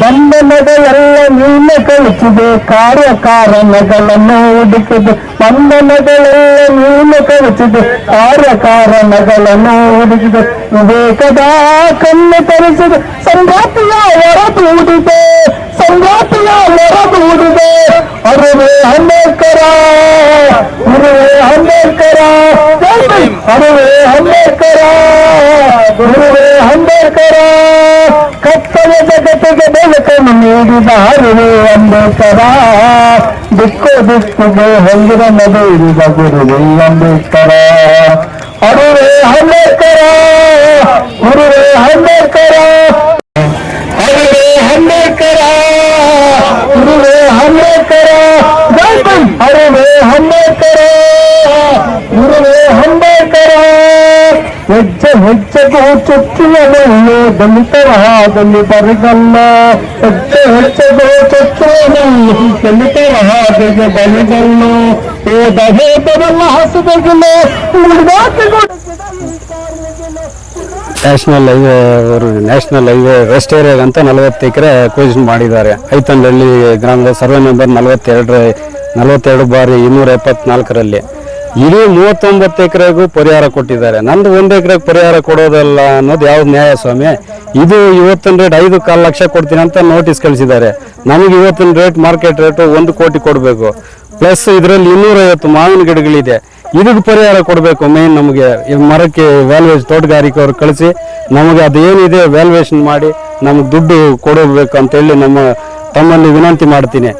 ಬಂಧನಗಳೆಲ್ಲ ನೀನೆ ಕಳಿಸಿದೆ ಕಾರ್ಯಕಾರಣಗಳನ್ನು ಹುಡುಕಿದೆ ಬಂಧನಗಳೆಲ್ಲ ನೀನೆ ಕಳಿಸಿದೆ ಕಾರ್ಯಕಾರಣಗಳನ್ನು ಹುಡುಕಿದೆ ವಿವೇಕದ ಕಣ್ಣು ತರಿಸಿದೆ ಸಂಗಾತಿಯ ಹೊರದೂಡಿದೆ ಸಂಗಾತಿಯ ಹೊರದೂಡಿದೆ ಅರುವೆ ಅಂಬೇಡ್ಕರ ಗುರುವೇ ಅಂಬೇಡ್ಕರ ಜೈ ಭೀಮ್. ಅರುವೆ ಅಂಬೇಡ್ಕರ ಗುರುವೇ ಅಂಬೇಡ್ಕರ ಕತ್ತಲ ಜಗತ್ತಿಗೆ ಬೆಳಕನ್ನು ನೀಡಿದ ಅರುವೆ ಅಂಬೇಡ್ಕರ ದಿಕ್ಕು ದಿಕ್ಕಿಗೆ ಹೊಂದಿರನ್ನು ಬೀರಿದ ಗುರುವೇ ಅಂಬೇಡ್ಕರ ಅರುವೆ ಅಂಬೇಡ್ಕರ ಗುರುವೇ ಅಂಬೇಡ್ಕರ ಅರುವೆ ಅಂಬೇಡ್ಕರ ಗುರುವೇ ಅಂಬೇಡ್ಕರ ಜೈ ಹೆಜ್ಜೆ ಹೆಜ್ಜೆಗೂ ಚುಚ್ಚುವನಲ್ಲೂ ದಲಿತರಹಾದಲ್ಲಿ ಬರಿಗಲ್ಲ. ಹೆಜ್ಜೆ ಹೆಜ್ಜೆಗೂ ಚುಚ್ಚುವನಲ್ಲೂ ದಲಿತರಹಾದಿಗೆ ಬರಿಗಲ್ಲ. ಏದ ಹೇತರಲ್ಲ ಹಸದಗಿಲೆ ನ್ಯಾಷನಲ್ ಹೈವೇ ಅವರು, ನ್ಯಾಷನಲ್ ಹೈವೇ ವೆಸ್ಟ್ ಏರಿಯಾಗ ಅಂತ ನಲವತ್ತು ಎಕರೆ ಅಕ್ವಿಷನ್ ಮಾಡಿದ್ದಾರೆ. ಐತನಹಳ್ಳಿ ಗ್ರಾಮದ ಸರ್ವೆ ನಂಬರ್ ನಲವತ್ತೆರಡು ನಲವತ್ತೆರಡು ಬಾರಿ ಇನ್ನೂರ ಎಪ್ಪತ್ನಾಲ್ಕರಲ್ಲಿ. ಇಡೀ ಮೂವತ್ತೊಂಬತ್ತು ಎಕರೆಗೂ ಪರಿಹಾರ ಕೊಟ್ಟಿದ್ದಾರೆ. ನಂದು ಒಂದು ಎಕರೆಗೆ ಪರಿಹಾರ ಕೊಡೋದಲ್ಲ ಅನ್ನೋದು ಯಾವ್ದು ನ್ಯಾಯ ಸ್ವಾಮಿ? ಇದು ಇವತ್ತಿನ ರೇಟ್ ಐದು ಕಾಲು ಲಕ್ಷ ಕೊಡ್ತೀನಿ ಅಂತ ನೋಟಿಸ್ ಕಳಿಸಿದ್ದಾರೆ. ನಮಗೆ ಇವತ್ತಿನ ರೇಟ್ ಮಾರ್ಕೆಟ್ ರೇಟು ಒಂದು ಕೋಟಿ ಕೊಡಬೇಕು. ಪ್ಲಸ್ ಇದರಲ್ಲಿ ಇನ್ನೂರೈವತ್ತು ಮಾವಿನ ಗಿಡಗಳಿದೆ. ಇದಕ್ಕೆ ಪರಿಹಾರ ಕೊಡಬೇಕು ಮೇನ್ ನಮಗೆ. ಈ ಮರಕ್ಕೆ ವ್ಯಾಲ್ಯೂಯೇಷನ್ ತೋಟಗಾರಿಕೆ ಅವ್ರು ಕಳಿಸಿ, ನಮಗೆ ಅದೇನಿದೆ ವ್ಯಾಲ್ಯೂಯೇಷನ್ ಮಾಡಿ ನಮಗೆ ದುಡ್ಡು ಕೊಡಬೇಕು ಅಂತೇಳಿ ನಮ್ಮ ತಮ್ಮಲ್ಲಿ ವಿನಂತಿ ಮಾಡ್ತೀನಿ.